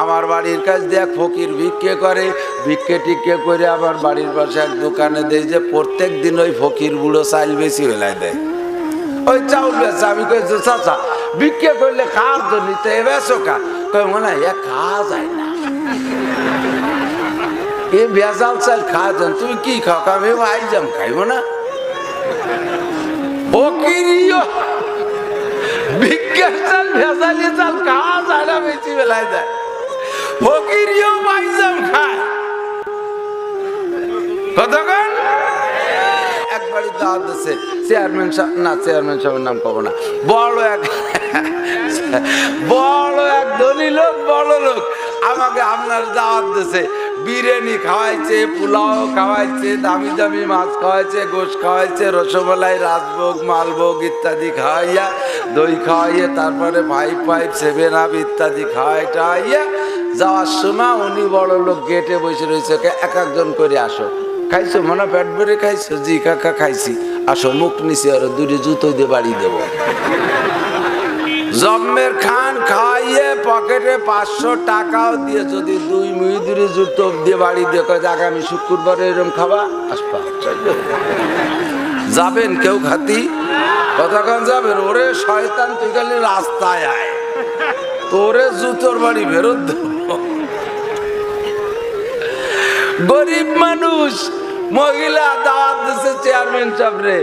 আমার বাড়ির কাছ দিয়ে ফকির ভিক্ষে করে, ভিক্ষে টিক্ষে করে আমার বাড়ির পাশে এক দোকানে দেয় যে প্রত্যেক দিন ওই ফকির বুড়ো চাইল বেশি বেলায় দেয়। ওই চাউল বেচা, আমি কইছি চাচা, ভিক্ষে করলে জন্য? তো নিতে বেচো কা কই, মনে হয় খাওয়া যায় না। এ ভেজাল চাল খাওয়া যান তুমি কি খাও? আমি ভাই জাম খাইব না। ফকিরিও ভিক্ষার চাল, ভেজালি চাল খাওয়া যায় না, বেশি বেলায় দেয়। ফকিরিও ভাইজাম খায়। কতক্ষণ? একবারই দাওয়াত দিচ্ছে চেয়ারম্যান সাহেব না, চেয়ারম্যান সাহেবের নাম পাবো না। বড় এক বড় এক ধনী লোক, বড় লোক। আমাকে আপনার দাওয়াত দিছে। বিরিয়ানি খাওয়াইছে, পোলাও খাওয়াইছে, দামি দামি মাছ খাওয়াইছে, গোশ খাওয়াইছে, রসমালাই, রাজভোগ, মালভোগ ইত্যাদি খাওয়াইয়া, দই খাওয়াইয়া, তারপরে ফাইভ ফাইভ সেভেন আপ ইত্যাদি খাওয়াই টাওয়াইয়া যাওয়ার সময় উনি বড় লোক গেটে বসে রয়েছে, "ওকে এক একজন করে আসো। খাইছো? মনে পেট ভরে খাইছো? জি কাকা খাইছি। আসো, মুখ নিচে আর দূরে জুতো দিয়ে বাড়ি দেবো। জম্মের খান খাইয়ে পকেটে পাঁচশো টাকাও দিয়ে যদি দুই মুই দূরে জুতো দিয়ে বাড়ি দিয়ে, কয় আগামী শুক্রবারে এরকম খাবা? আসবা। যাবেন কেউ খাতি? কতক্ষণ যাবেন? ওরে শয়তান, তুই খালি রাস্তায় আয়। তোরে জুতোর বাড়ি ফেরত দেবো। গরিব মানুষ, মহিলা দাওয়াত দিছে চেয়ারম্যান সাহেবরে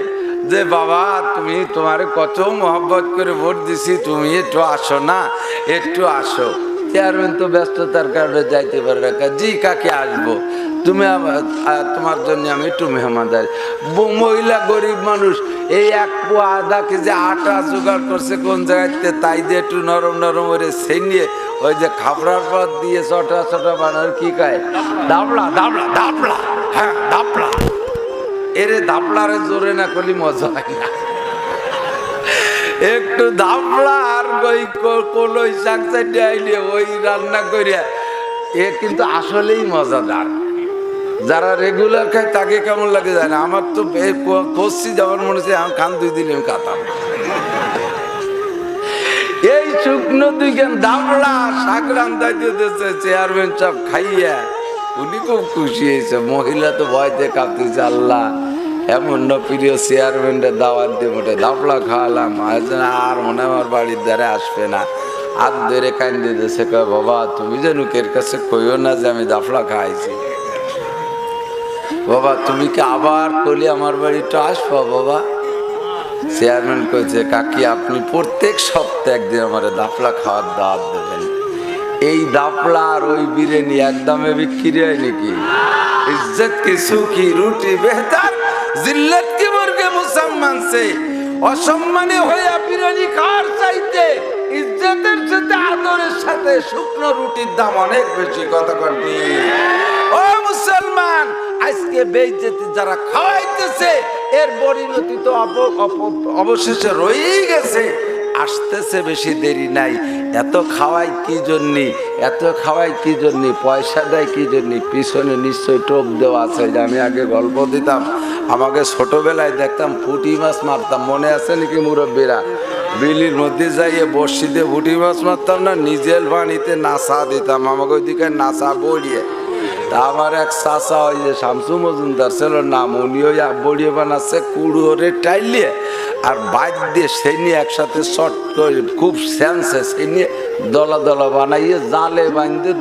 যে বাবা, তুমি তোমার কত মহব্বত করে ভোট দিছি, তুমি একটু আসো না, একটু আসো। চেয়ারম্যান তো ব্যস্ততার কারণে যাইতে পারবে জি, কাকে আসব? তুমি তোমার জন্য আমি একটু মেহমানদারি মহিলা গরিব মানুষ, এই এক পোয়া আধা কেজি আটা জোগাড় করছে কোন জায়গাতে তাই দিয়ে একটু নরম নরম করে সেই নিয়ে ওই যে খাবড়ার পর দিয়ে ছটা ছটা বানার কি খায়? দাবলা দাবলা দাবলা হ্যাঁ দাবলা। এরে দাবলারে জোরে না করলে মজা হয় না। একটু দাবলা আর ওই কলই শাক চাইতে আইলে ওই রান্না করিয়া এ কিন্তু আসলেই মজাদার। যারা রেগুলার খায়, তাকে কেমন লাগে যায় না আমার তো এ যাওয়ার মনে হচ্ছে আমার খান দুই দিন আমি কাতাম এই শুকনো দুইখান দামড়া শাক রান্দাই দিতেছে চেয়ারম্যান সব খাইয়া। উনি খুব খুশি হয়েছে, মহিলা তো ভয়তে কাঁপতেছে আল্লাহ, এমন না প্রিয় চেয়ারম্যানটা দাওয়াত দিয়ে মোটে দাপলা খাওয়ালাম। আর মনে আমার বাড়ির দ্বারা আসবে না। হাত ধরে কান্দে দিয়েছে বাবা, তুমি যেন কের কাছে কইও না যে আমি দাফলা খাইছি। বাবা, তুমি কি আবার কলি আমার বাড়িটা আসব বাবা? চেয়ারম্যান কয়েছে কাকি, আপনি প্রত্যেক সপ্তাহে একদিন আমার দাপলা খাওয়ার দাওয়াত দেবেন। এই দাপলা আর ওই বিরিয়ানি একদমে বিক্রি হয় নাকি? ইজ্জত কি, সুখী, রুটি, বেহতার, জিল্লত কি, মুরগে, মুসলমান সে? অসম্মানে হইয়া বিরিয়ানি খাওয়ার চাইতে ইজ্জতের সাথে, আদরের সাথে শুকনো রুটির দাম অনেক বেশি, কথা কটি ও আজকে বেইজ্জতি যারা খাওয়াইতেছে, এর পরিণতি তো অব- অবশেষে রয়েই গেছে। আসতেছে বেশি দেরি নাই। এত খাওয়াই কি জন্যে? এত খাওয়াই কি জন্যে? পয়সা দেয় কি জন্যে? পিছনে নিশ্চয়ই টোপ দেওয়া আছে। যে আমি আগে গল্প দিতাম। আমাকে ছোটবেলায় দেখতাম, পুঁটি মাছ মারতাম। মনে আছে নাকি মুরব্বীরা? বিলির মধ্যে যাইয়ে বর্ষিতে পুঁটি মাছ মারতাম না? নিজের বাণীতে নাসা দিতাম। আমাকে ওইদিকে নাসা বড়িয়ে তা আমার এক চাচা ওই যে শামসু মজুমদার ছিল নাম, উনি ওই বড়িয়ে বানাচ্ছে কুড়োরে টাইলিয়ে আর বাইক দিয়ে সেই নিয়ে একসাথে শর্ট করে, খুব সেন্সে সেই নিয়ে দলা দলা বানাইয়ে জালে বাঁধতে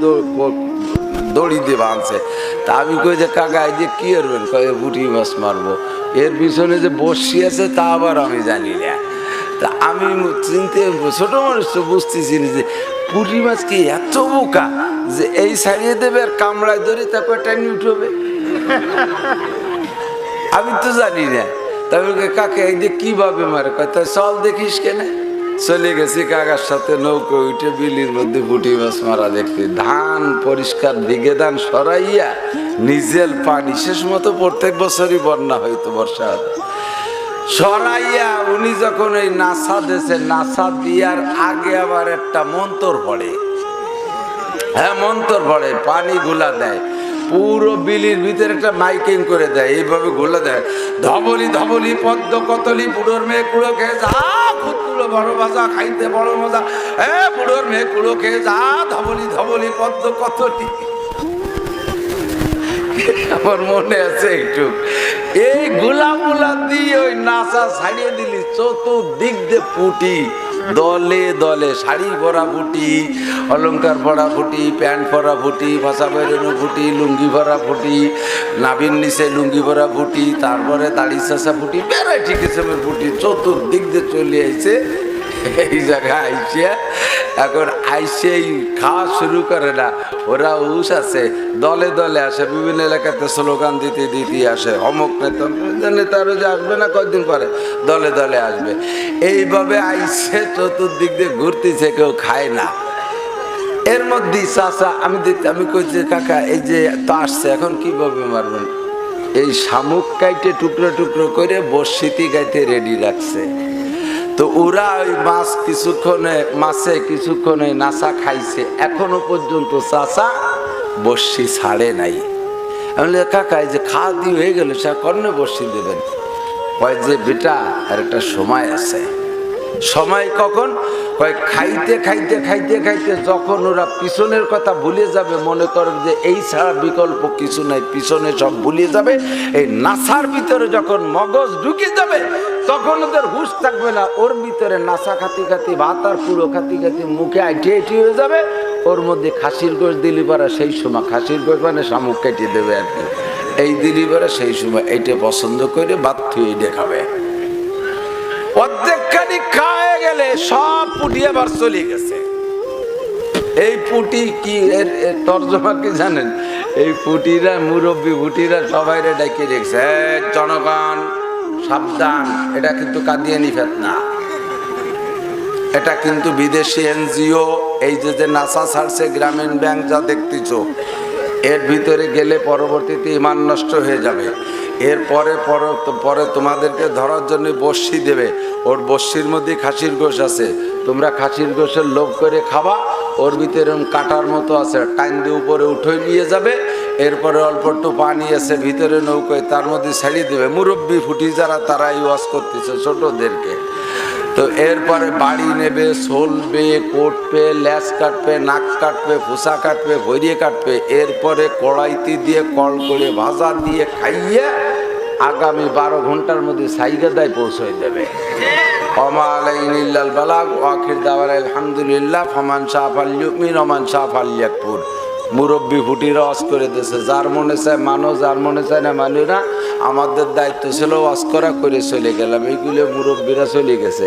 দড়ি দিয়ে বাঁধছে। তা আমি কই যে, কাকা, এই যে কি করবেন? কয়ে বুটি মাছ মারবো। এর পিছনে যে বসি আছে, তা আবার আমি জানি না। তা আমি চিনতে ছোট মানুষ তো বুঝতেছি যে পুঁটি মাছ কি এত বোকা যে এই ছাড়িয়ে দেবে আর কামড়ায় ধরে তারপর টাইনি উঠবে? আমি তো জানি না। তবে কাকে এই যে কীভাবে মারে? কয়, তা চল দেখিস কেন। চলে গেছি কাকার সাথে নৌকো উঠে বিলির মধ্যে পুঁটি মাছ মারা দেখতে। ধান পরিষ্কার দিকে ধান সরাইয়া, নিজের পানি শেষ মতো প্রত্যেক বছরই বন্যা হইতো বর্ষা সরাইয়া উনি যখন এই নাসা দেশে নাসা দিয়ার আগে আবার একটা মন্তর পড়ে। হ্যাঁ মন্তর পড়ে, পানি গুলা দেয়। পুরো বিলির ভিতরে একটা মাইকিং করে দেয়, এইভাবে গোলা দেয়। ধবলি ধবলি, পদ্ম, কতলি, বুড়োর মেয়ে কুড়ো খেয়ে যা হলো বড় ভাজা, খাইতে বড় মজা। এ, বুড়োর মেয়ে কুড়ো খেয়ে যা, ধবলি ধবলি, পদ্ম কতটি আমার মনে আছে একটু। এই গোলা গোলা দিয়ে ওই নাচা ছাড়িয়ে দিলি, চতুর্দিক দিয়ে পুটি দলে দলে শাড়ি ভরা ফুটি, অলংকার ভরা ফুটি, প্যান্ট পরা ফুটি, ভাষা বেরোনো ফুটি, লুঙ্গি ভরা ফুটি নাবির নিচে লুঙ্গি ভরা ফুটি, তারপরে দাড়ি চাষা ফুটি ভ্যারাইটি কিসেমের ফুটি, চতুর্দিক দিয়ে চলে আইছে, এই জায়গায় আইসে এখন আইসেই খাওয়া শুরু করে না। ওরা উস আছে, দলে দলে আসে, বিভিন্ন এলাকাতে স্লোগান দিতে দিতে আসে, অমুক নেতা নেতারও যে আসবে না কয়েকদিন পরে দলে দলে আসবে। এইভাবে আইসে চতুর্দিক দিয়ে ঘুরতেছে, কেউ খায় না। এর মধ্যে চাচা, আমি দেখতে, আমি কইছি, কাকা, এই যে তো আসছে, এখন কীভাবে মারবেন এই শামুক কাইটে টুকরো টুকরো করে বর্ষিতি গাইতে রেডি রাখছে। তো ওরা ওই মাছ কিছুক্ষণে, মাছে কিছুক্ষণে নাসা খাইছে। এখনও পর্যন্ত চাষা বর্ষি ছাড়ে নাই। আমি কাকাই কাকা যে খাওয়া দিয়ে হয়ে গেল, সে কর্ণে বর্ষি দেবেন? কয় যে, বেটা, আর একটা সময় আছে। সময় কখন? কয়, খাইতে খাইতে খাইতে খাইতে যখন ওরা পিছনের কথা ভুলে যাবে, মনে করেন যে এই ছাড়া বিকল্প কিছু নাই, পিছনে সব ভুলে যাবে। এই নাসার ভিতরে যখন মগজ ঢুকে যাবে, তখন ওদের হুশ থাকবে না। ওর ভিতরে নাসা খাতি খাতি, ভাত আর পুরো খাতি খাতি মুখে আইটি আইটি হয়ে যাবে। ওর মধ্যে খাসির গোশ দিলি পারা সেই সময়, খাসির গোশ মানে শামুক কেটে দেবে আর কি। এই দিলি পারা সেই সময়, এইটা পছন্দ করে বাদ থুয়ে দেখাবে অর্ধেকখানি গেলে সব পুটি আবার চলে গেছে। এই পুটি কি এর তর্জমা কি জানেন? এই পুটিরা মুরব্বী পুটিরা সবাই ডাকে রেখেছে। "এই জনগণ, সাবধান, এটা কিন্তু কাঁদিয়ে কাদিয়ানি ফেতনা। এটা কিন্তু বিদেশি এনজিও, এই যে যে নাসা ছাড়ছে, গ্রামীণ ব্যাংক যা দেখতেছ, এর ভিতরে গেলে পরবর্তীতে ইমান নষ্ট হয়ে যাবে। এরপরে পরে পরে তোমাদেরকে ধরার জন্য বস্যি দেবে। ওর বস্যির মধ্যে খাসির গোষ আছে। তোমরা খাসির গোশের লোভ করে খাবা, ওর ভিতরে কাটার মতো আছে। টাইম দিয়ে উপরে উঠে নিয়ে যাবে, এরপরে অল্প একটু পানি আছে, ভিতরে নৌকায় তার মধ্যে ছেড়ে দেবে। মুরব্বী ফুটি যারা তারাই ওয়াশ করতেছে ছোটদেরকে। তো এরপরে বাড়ি নেবে, সলবে, কোটবে, ল্যাস কাটবে, নাক কাটবে ফুসা কাটবে, ভরিয়ে কাটবে। এরপরে কড়াইতে দিয়ে কল করে ভাজা দিয়ে খাইয়ে আগামী বারো ঘণ্টার মধ্যে সাইগাদায় পৌঁছে দেবে। অমালাইনিল্লাল বালাগ ওয়াখির দাওয়ার আলহামদুলিল্লাহ, ফমান শাহ ফাল্যুমিন ওমান শাহ ফাল্যাকপুর মুরব্বী ফুটি রস করে দিয়েছে। যার মনে চায় মানো যার মনে চায় না মানি না আমাদের দায়িত্ব ছিল ওয়াজ করা, করে চলে গেলাম। এইগুলো মুরব্বীরা চলে গেছে।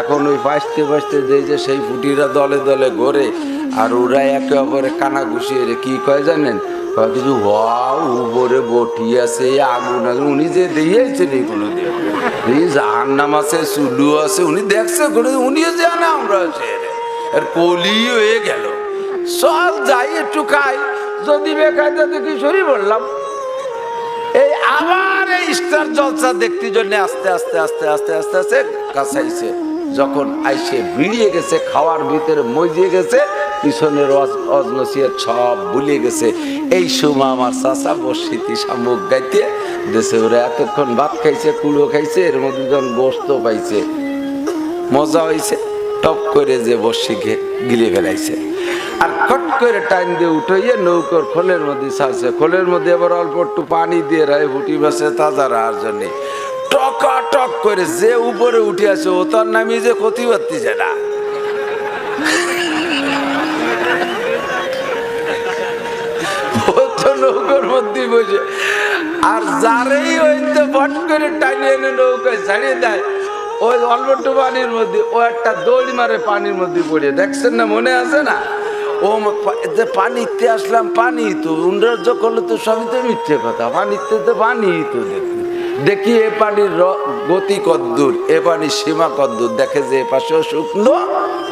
এখন ওই বাঁচতে বাঁচতে যে যে সেই ফুটিরা দলে দলে ঘোরে, আর ওরা একে অপরে কানা ঘুষিয়ে রে। কি কয় জানেন? কিছু ওয়াও, উপরে বটি আছে আগুন আছে। উনি যে দিয়েছেন এইগুলো দিয়ে। এই জাহান্নাম আছে, চুলু আছে, উনি দেখছে করে উনিও জানে আমরা আর কলি হয়ে গেল। সব যাই একটু খাই, যদি বেখাই তো কি সরি বললাম এই আবার এই স্টার জলসা দেখতে জন্য আস্তে আস্তে আস্তে আস্তে আস্তে আস্তে কাছাইছে যখন আইসে বিড়িয়ে গেছে, খাওয়ার ভিতরে মজিয়ে গেছে, পিছনের অজনসিয়ার সব ভুলে গেছে। এই সময় আমার চাষা বসিতি শামুক গাইতে, দেশে ওরা এতক্ষণ ভাত খাইছে কুড়ো খাইছে, এর মধ্যে যখন গোস্ত পাইছে, মজা হয়েছে টপ করে যে বসি গিলে ফেলাইছে। আর খট করে টাইম দিয়ে উঠাইয়ে নৌকর খোলের মধ্যে ছাড়ছে খোলের মধ্যে এবার অল্প একটু পানি দিয়ে রায় ফুটি বাসে তাজা রাহার জন্যে। টকা টক করে যে উপরে উঠে আছে, ও তার নামি যে ক্ষতি পারতেছে না। ও মধ্যে আর করে এনে নৌকায় দেয়, ওই অল্প পানির মধ্যে, ও একটা দড়ি মারে পানির মধ্যে পড়ে। দেখছেন না, মনে আছে না? ও পানিতে আসলাম, পানি তো উন্ডার্য করলে তো সবই তো মিথ্যে কথা, পানিতে তো পানি তো দেখি। দেখি এ পানির গতি কদ্দূর, এ পানির সীমা কদ্দূর, দেখে যে এ পাশেও শুকনো,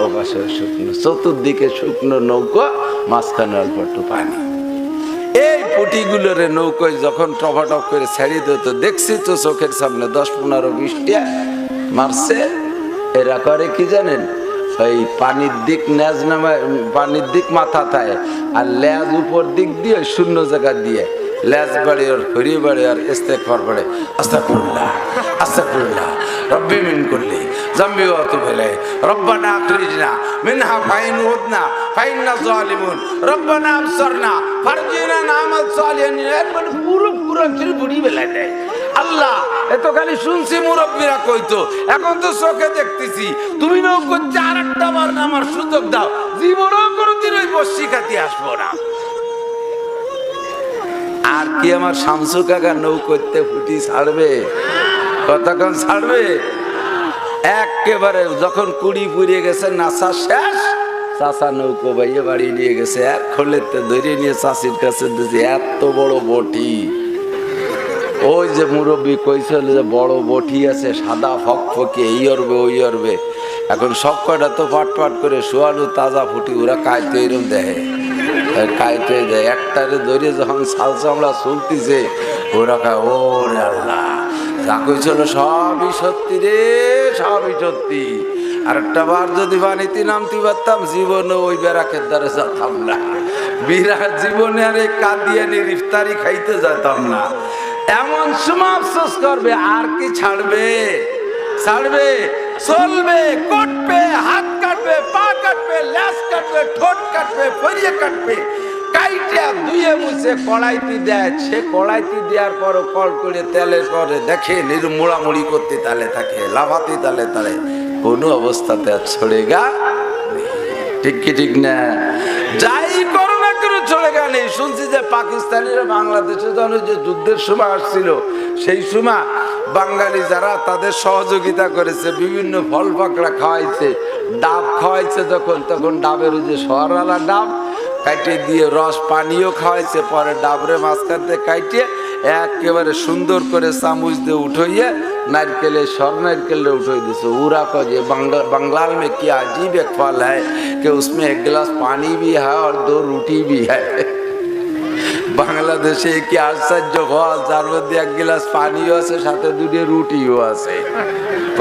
ও পাশেও শুকনো। চতুর্দিকে শুকনো নৌকো, মাঝখানে অল্প একটু পানি। এই পুটিগুলোরে নৌকোয় যখন টপাটপ করে ছেড়ে দিত দেখছি তো চোখের সামনে দশ পনেরো বিশটা মারছে। এরা করে কি জানেন? ওই পানির দিক ন্যাজ নামে, পানির দিক মাথা থায় আর ল্যাজ উপর দিক দিয়ে শূন্য জায়গা দিয়ে। লেজ বাড়ি আর হরি বাড়ি আর ইস্তেকবার বাড়ে। আস্তাকুল্লাহ আস্তাকুল্লাহ, রব্বি মিন করলি জাম্বি অত ফেলে রব্বানা আখরিজনা মিনহা ফাইন উদনা, ফাইন্না জালিমুন রব্বানা আবসারনা, ফারজিনা নামাল সালিহান। মানে পুরো পুরো অঞ্চল বুড়ি বেলায় দেয়। আল্লাহ এত খালি শুনছি মুরব্বীরা কইতো, এখন তো চোখে দেখতেছি। তুমি নৌ করছে আর একটা বার আমার সুযোগ দাও। জীবনও কোনোদিন ওই বসি খাতি আসব না। আর কি আমার শামসু কাকা নৌ করতে ফুটি ছাড়বে? কতক্ষণ ছাড়বে? একেবারে যখন কুড়ি পুড়িয়ে গেছে নাসা শেষ। চাষা নৌকো বাইয়ে বাড়ি নিয়ে গেছে, এক খোলেতে ধরে নিয়ে চাষির কাছে দিয়েছে, এত বড় বটি। ওই যে মুরব্বী কইছিল যে বড় বটি আছে, সাদা ফক ফকফকে, এই অরবে, ওই অরবে। এখন সব কয়টা তো পাট করে শোয়ালু তাজা ফুটি ওরা কাইতে এরম দেয় কাইতে দেয়, একটারে ধরে যখন সাল চামড়া চলতিছে, ওরা কায় ও আল্লাহ, যা কইছিল সবই সত্যি রে, সবই সত্যি। আর একটা বার যদি বানিতে নামতে পারতাম, জীবনে ওই বেড়াকের দ্বারা যেতাম না। বিরাট জীবনে আর এই কাদিয়ানি ইফতারি খাইতে যেতাম না। এমন সময় আফসোস করবে, আর কি ছাড়বে? ছাড়বে, চলবে, কটবে, হাত কাটবে, পা কাটবে ল্যাস কাটবে, ঠোঁট কাটবে, ফরিয়ে কাটবে। দেয়, সে পর করে পরে দেখে করতে তালে তালে তালে। কোনো অবস্থাতে আর ঠিক কি ঠিক না? যাই করো না করে চলে গেল শুনছি যে পাকিস্তানিরা বাংলাদেশে যখন ওই যে যুদ্ধের সময় আসছিল সেই সময় বাঙালি যারা তাদের সহযোগিতা করেছে বিভিন্ন ফল পাকড়া খাওয়াইছে ডাব খাওয়াইছে যখন তখন ডাবের ওই যে শহরওয়ালা ডাব কাইটে দিয়ে রস পানিও খাওয়াইছে পরে ডাবরে মাঝখান থেকে কাইটে একেবারে সুন্দর করে চামচ দিয়ে উঠাইয়ে नारकेले सर नारकेले उठो दिसो उरा को ये बंगाल बंगाल में क्या अजीब एक फल है कि उसमें एक गिलास पानी भी है और दो रोटी भी है বাংলাদেশে কি আশ্চর্য হওয়া যার মধ্যে এক গিলাস পানিও আছে, সাথে দুটি রুটিও আছে।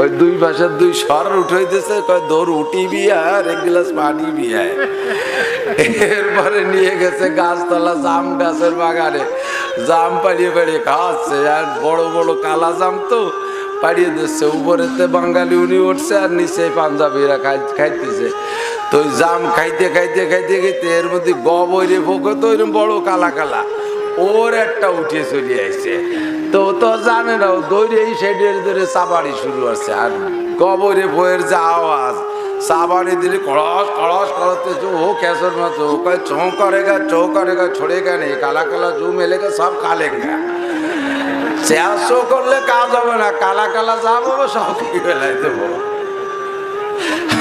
ওই দুই পাশের দুই স্বর উঠাইতেছে কয় দো রুটি বিয়ে আর এক গিলাস পানি বিয়ে এরপরে নিয়ে গেছে গাছতলা জাম গাছের বাগানে। জাম পাড়িয়ে পাড়িয়ে খাওয়াচ্ছে, আর বড় বড় কালা জাম তো পাড়িয়ে দিচ্ছে উপরেতে বাঙালি উনি উঠছে আর নিচে পাঞ্জাবিরা খাই খাইতেছে তো ওই জাম খাইতে খাইতে খাইতে খাইতে এর মধ্যে গবরে ভোগে তো এরকম বড় কালা কালা ওর একটা উঠে চলে আসছে তো ও তো জানে না ও দৌড়ে এই সাইডের ধরে চাবাড়ি শুরু হচ্ছে আর গবরে বইয়ের যে আওয়াজ সাবানি দিলে কড়স কড়স করতে जो हो कैसर मत हो कहे चौ करेगा चौ करेगा छोड़ेगा नहीं काला काला जो मिलेगा सब खा लेंगे চেয়ারশো করলে কাজ হবে না, কালা কালা যা পাবো সব কি বেলায় দেবো।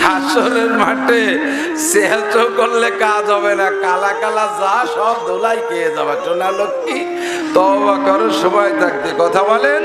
হাসরের মাঠে চেয়ারশো করলে কাজ হবে না, কালা কালা যা সব দোলাই খেয়ে যাবে। চোনা লক্ষ্মী তবা করো সময় থাকতে। কথা বলেন?